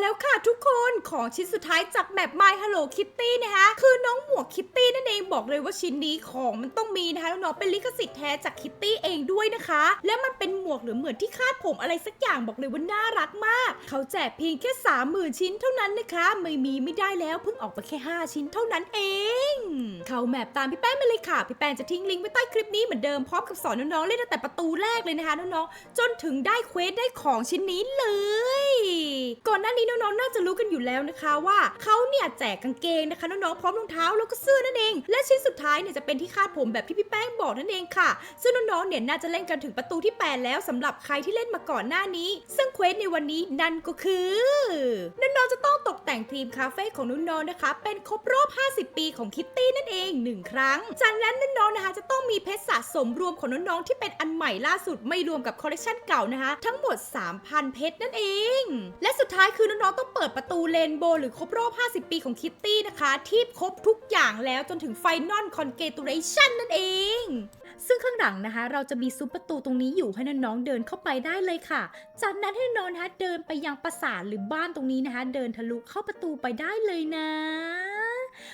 แล้วค่ะทุกคนของชิ้นสุดท้ายจากแมป My Hello Kitty นะคะคือน้องหมวกคิตตี้นั่นเองบอกเลยว่าชิ้นนี้ของมันต้องมีนะคะน้องเป็นลิขสิทธิ์แท้จากคิตตี้เองด้วยนะคะ แล้วมันเป็นหมวกหรือเหมือนที่คาดผมอะไรสักอย่างบอกเลยว่าน่ารักมาก เขาแจกเพียงแค่30,000 ชิ้นเท่านั้นนะคะ ไม่มีไม่ได้แล้วเพิ่งออกไปแค่ 5 ชิ้นเท่านั้นเอง เข้าแมปตามพี่แป้งมาเลยค่ะพี่แป้งจะทิ้งลิงก์ไว้ใต้คลิปนี้เหมือนเดิมพร้อมกับสอนน้องๆเล่นตั้งแต่ประตูแรกเลยนะคะน้องๆจนถึงได้เควสได้ของชิ้นนี้เลย ก่อนหน้านี้น้องๆ น่าจะรู้กันอยู่แล้วนะคะว่าเขาเนี่ยแจกกางเกงนะคะน้องๆ พร้อมรองเท้าแล้วก็เสื้อนั่นเอง และชิ้นสุดท้ายเนี่ยจะเป็นที่คาดผมแบบที่พี่แป้งบอกนั่นเองค่ะ ซึ่งน้องๆ เนี่ยน่าจะเล่นกันถึงประตูที่ 8 แล้วสำหรับใครที่เล่นมาก่อนหน้านี้ ซึ่งเควสในวันนี้นั่นก็คือน้องๆ จะต้องตกแต่งทีมคาเฟ่ของน้องๆ นะคะ เป็นครบรอบ 50 ปีของคิตตี้นั่นเองหนึ่งครั้ง จากนั้นน้องๆ นะคะจะต้องมีเพชรสะสมรวมของน้องๆ ที่เป็นอันใหม่ล่าสุดไม่รวมกับคอลเลคชันเก่านะคะ ทั้งหมด 3,000 เพชรนั่นเอง และสุดท้ายคือน้องๆต้องเปิดประตูเรนโบว์หรือครบรอบ 50 ปีของคิตตี้นะคะ ที่ครบทุกอย่างแล้วจนถึงไฟนอลคอนเกตูเรชันนั่นเอง ซึ่งข้างหลังนะคะ เราจะมีซุ้มประตูตรงนี้อยู่ให้น้องๆเดินเข้าไปได้เลยค่ะ จากนั้นให้น้องนะคะเดินไปยังปราสาทหรือบ้านตรงนี้นะคะ เดินทะลุเข้าประตูไปได้เลยนะ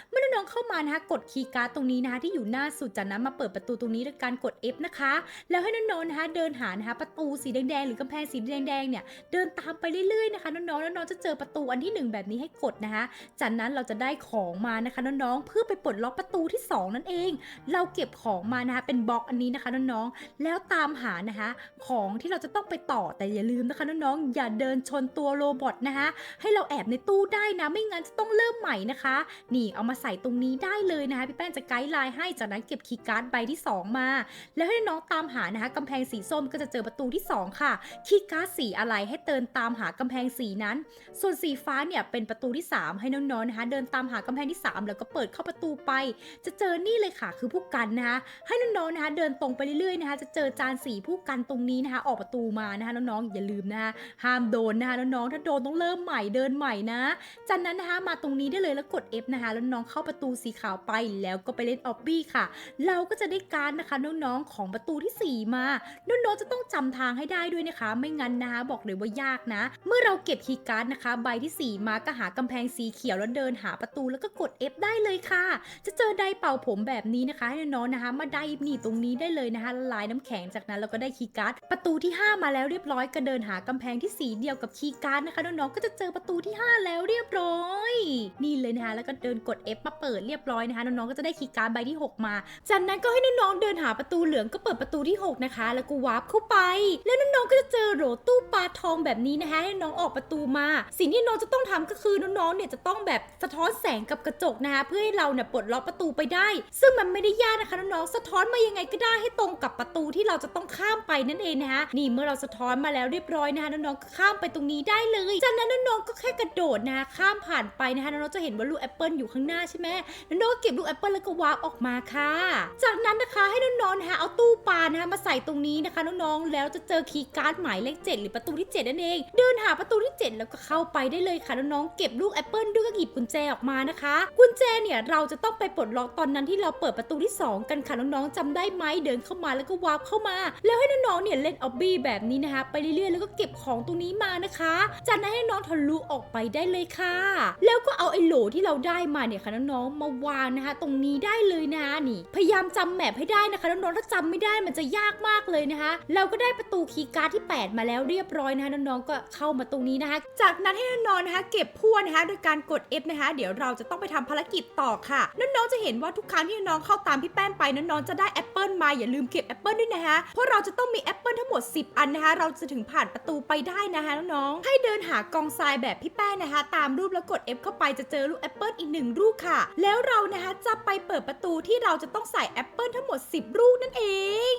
เมื่อน้องเข้ามานะคะกดคีย์การ์ดตรงนี้นะคะที่อยู่หน้าสุดจากนั้นมาเปิดประตูตรงนี้ด้วยการกด F นะคะ แล้วให้น้องๆนะคะเดินหานะคะประตูสีแดงๆหรือกำแพงสีแดงๆเนี่ยเดินตามไปเรื่อยๆนะคะน้องๆแล้วน้องจะเจอประตูอันที่หนึ่งแบบนี้ให้กดนะคะจากนั้นเราจะได้ของมานะคะน้องๆเพื่อไปปลดล็อกประตูที่สองนั่นเอง เราเก็บของมานะคะเป็นบล็อกอันนี้นะคะน้องๆแล้วตามหานะคะของที่เราจะต้องไปต่อแต่อย่าลืมนะคะน้องๆอย่าเดินชนตัวโรบอทนะคะให้เราแอบในตู้ได้นะไม่งั้นจะต้องเริ่มใหม่นะคะนี่เอามาใส่ตรงนี้ได้เลยนะคะพี่แป้งจะไกด์ไลน์ให้จากนั้นเก็บคีย์การ์ดใบที่ 2 มา แล้วให้น้องตามหานะคะกำแพงสีส้มก็จะเจอประตูที่ 2 ค่ะคีย์การ์ดสีอะไรให้เตินตามหากำแพงสีนั้น ส่วนสีฟ้าเนี่ยเป็นประตูที่ 3 ให้น้องๆนะคะเดินตามหากำแพงที่ 3 แล้วก็เปิดเข้าประตูไป จะเจอนี่เลยค่ะ คือผู้กันนะคะให้น้องๆนะคะเดินตรงไปเรื่อยๆนะคะจะเจอจานสีผู้กันตรงนี้นะคะ ออกประตูมานะคะน้องๆอย่าลืมนะคะห้ามโดนนะคะน้องๆถ้าโดนต้องเริ่มใหม่เดินใหม่นะจากนั้นนะคะมาตรงนี้ได้เลยแล้วกด F นะคะแล้วน้องเข้าประตูสีขาวไป แล้วก็ไปเล่นออบบี้ค่ะ เราก็จะได้การนะคะน้องๆของประตูทีสี่4 มาน้องๆจะต้องจำทางให้ได้ด้วยนะคะ ไม่งั้นนะคะบอกเลยว่ายากนะ เมื่อเราเก็บคีย์การ์ดนะคะ ใบที่ 4 มาก็หากำแพงสีเขียวแล้วเดินหาประตูแล้วก็กด F ได้เลยค่ะ จะเจอไดร์เป่าผมแบบนี้นะคะ ให้น้องๆนะคะ มาไดร์นี่ตรงนี้ได้เลยนะคะละลายน้ำแข็งจากนั้นเราก็ได้คีย์การ์ดประตูที่ 5 มาแล้วเรียบร้อยก็เดินหากำแพงที่สีเดียวกับคีย์การ์ดนะคะน้องๆก็จะเจอประตูที่ 5 แล้วเรียบร้อย นี่เลยนะคะแล้วก็เดินกด F มาเปิดเรียบร้อยนะคะ น้องๆ ก็จะได้คีย์การ์ดใบที่ 6 มา จากนั้นก็ให้น้องๆ เดินหาประตูเหลืองก็เปิดประตูที่ 6 นะคะ แล้วก็วาร์ปเข้าไป แล้วน้องๆ ก็จะเจอโหลตู้ปลาทองแบบนี้นะคะ ให้น้องออกประตูมา สิ่งที่น้องจะต้องทำก็คือน้องๆ เนี่ยจะต้องแบบสะท้อนแสงกับกระจกนะคะ เพื่อให้เราเนี่ยปลดล็อกประตูไปได้ ซึ่งมันไม่ได้ยากนะคะน้องๆ สะท้อนมายังไงก็ได้ให้ตรงกับประตูที่เราจะต้องข้ามไปนั่นเองนะคะ นี่เมื่อเราสะท้อนมาแล้วเรียบร้อยนะคะน้องๆ ก็ข้ามไปตรงนี้ได้เลย จากนั้นน้องๆ ก็แค่กระโดดนะคะข้ามผ่านไปนะคะน้องๆ จะเห็นว่าลูกแอปเปิลอยู่ข้างหน้าใช่ไหมน้องๆก็เก็บลูกแอปเปิลแล้วก็วาร์ปออกมาค่ะ จากนั้นนะคะให้น้องๆนะคะเอาตู้ปลานะคะมาใส่ตรงนี้นะคะน้องๆแล้วจะเจอคีย์การ์ดหมายเลข 7 หรือประตูที่ 7 นั่นเอง เดินหาประตูที่ 7 แล้วก็เข้าไปได้เลยค่ะน้องๆเก็บลูกแอปเปิลด้วยก็หยิบกุญแจออกมานะคะ กุญแจเนี่ยเราจะต้องไปปลดล็อกตอนนั้นที่เราเปิดประตูที่ 2 กันค่ะน้องๆจำได้ไหมเดินเข้ามาแล้วก็วาร์ปเข้ามา แล้วให้น้องๆเนี่ยเล่นออบบี้แบบนี้นะคะไปเรื่อยๆแล้วก็เก็บของตรงนี้มานะคะ จากนั้นให้น้องทะลุออกไปได้เลยค่ะ แล้วก็เอาไอ้โหลที่เราได้มาเนี่ยค่ะน้องๆมาวางนะคะ ตรงนี้ได้เลยนะนี่ พยายามจำแมปให้ได้นะคะน้องๆถ้าจำไม่ได้มันจะยากมากเลยนะคะ เราก็ได้ประตูคีย์การ์ดที่ 8 มาแล้วเรียบร้อยนะคะน้องๆก็เข้ามาตรงนี้นะคะ จากนั้นให้น้องๆนะคะ เก็บพั่วนะคะโดยการกด F นะคะ เดี๋ยวเราจะต้องไปทำภารกิจต่อค่ะน้องๆจะเห็นว่าทุกครั้งที่น้องเข้าตามพี่แป้นไปน้องๆจะได้แอปเปิลมาอย่าลืมเก็บแอปเปิลด้วยนะคะเพราะเราจะต้องมีแอปเปิลทั้งหมด 10 อันนะคะ เราจะถึงผ่านประตูไปได้นะคะน้องๆให้เดินหากองทรายแบบพี่แป้นนะคะ ตามรูปแล้วกด F เข้าไปจะเจอลูกแอปเปิลอีกหนึ่งลูกค่ะ แล้วเรานะคะจะไปเปิดประตูที่เราจะต้องใส่แอปเปิลทั้งหมด 10 ลูกนั่นเอง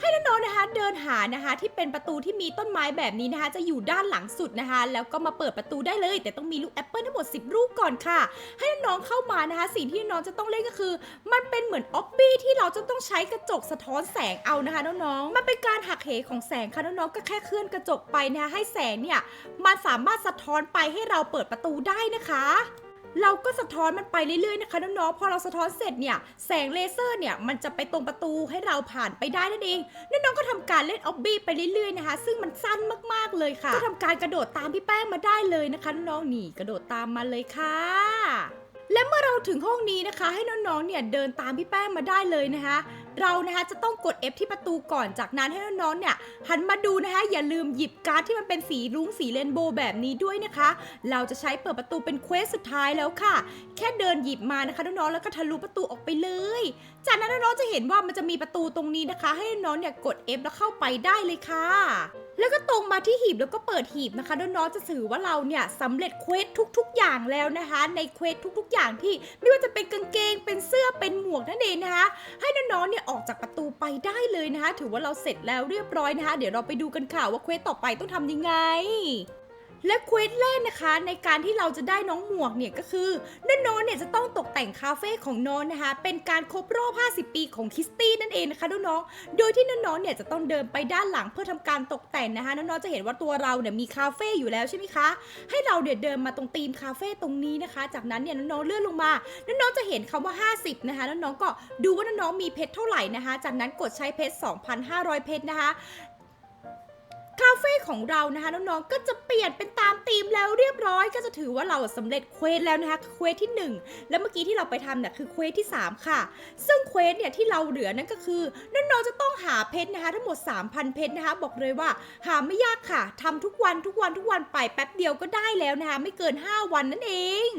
ให้น้องๆนะคะเดินหานะคะที่เป็นประตูที่มีต้นไม้แบบนี้นะคะ จะอยู่ด้านหลังสุดนะคะ แล้วก็มาเปิดประตูได้เลย แต่ต้องมีลูกแอปเปิลทั้งหมด 10 ลูกก่อนค่ะ ให้น้องๆเข้ามานะคะ สิ่งที่น้องจะต้องเล่นก็คือ มันเป็นเหมือนออบบี้ที่เราจะต้องใช้กระจกสะท้อนแสงเอานะคะน้องๆมันเป็นการหักเหของแสงค่ะน้องๆก็แค่เคลื่อนกระจกไปนะคะให้แสงเนี่ยมันสามารถสะท้อนไปให้เราเปิดประตูได้นะคะ เราก็สะท้อนมันไปเรื่อยๆนะคะน้องๆ พอเราสะท้อนเสร็จเนี่ยแสงเลเซอร์เนี่ยมันจะไปตรงประตูให้เราผ่านไปได้นั่นเองน้องๆก็ทำการเล่นออบบี้ไปเรื่อยๆนะคะ ซึ่งมันสั้นมากๆเลยค่ะ ก็ทำการกระโดดตามพี่แป้งมาได้เลยนะคะน้องๆนี่กระโดดตามมาเลยค่ะและเมื่อเราถึงห้องนี้นะคะ ให้น้องๆเนี่ยเดินตามพี่แป้งมาได้เลยนะคะ เรานะคะจะต้องกด F ที่ประตูก่อนจากนั้นให้น้องๆเนี่ยหันมาดูนะคะอย่าลืมหยิบการ์ดที่มันเป็นสีรุ้งสีเรนโบว์แบบนี้ด้วยนะคะ เราจะใช้เปิดประตูเป็นเควสสุดท้ายแล้วค่ะ แค่เดินหยิบมานะคะน้องๆแล้วก็ทะลุประตูออกไปเลย จากนั้นน้องๆจะเห็นว่ามันจะมีประตูตรงนี้นะคะ ให้น้องๆเนี่ยกด F แล้วเข้าไปได้เลยค่ะ แล้วก็ตรงมาที่หีบแล้วก็เปิดหีบนะคะน้องๆจะถือว่าเราเนี่ยสำเร็จเควสทุก ๆ อย่างแล้วนะคะ ในเควสทุก ๆ อย่างที่ไม่ว่าจะเป็นกางเกงเป็นเสื้อเป็นหมวกนั่นเองนะคะ ให้น้องๆเนี่ยออกจากประตูไปได้เลยนะคะ ถือว่าเราเสร็จแล้วเรียบร้อยนะคะ เดี๋ยวเราไปดูกันค่ะว่าเควสต่อไปต้องทำยังไง และเควสแรกนะคะ ในการที่เราจะได้น้องหมวกเนี่ยก็คือน้องๆเนี่ยจะต้องตกแต่งคาเฟ่ของน้องนะคะ เป็นการครบรอบ 50 ปีของคิสตี้นั่นเองนะคะน้องๆโดยที่น้องๆเนี่ยจะต้องเดินไปด้านหลังเพื่อทำการตกแต่งนะคะน้องๆจะเห็นว่าตัวเราเนี่ยมีคาเฟ่อยู่แล้วใช่ไหมคะ ให้เราเนี่ยเดินมาตรงธีมคาเฟ่ตรงนี้นะคะ จากนั้นเนี่ยน้องๆเลื่อนลงมาน้องๆจะเห็นคำว่า 50 นะคะน้องๆก็ดูว่าน้องๆมีเพชรเท่าไหร่นะคะ จากนั้นกดใช้เพชร 2,500 เพชรนะคะ คาเฟ่ของเรานะคะน้องๆ ก็จะเปลี่ยนเป็นตามธีมแล้วเรียบร้อย ก็จะถือว่าเราสำเร็จเควสแล้วนะคะเควสที่ 1 แล้วเมื่อกี้ที่เราไปทำเนี่ยคือเควสที่ 3 ค่ะ ซึ่งเควสเนี่ยที่เราเหลือนั่นก็คือน้องๆจะต้องหาเพชรนะคะทั้งหมด 3,000 เพชรนะคะ บอกเลยว่าหาไม่ยากค่ะทำทุกวันทุกวันทุกวันไปแป๊บเดียวก็ได้แล้วนะคะไม่เกิน 5 วันนั่นเอง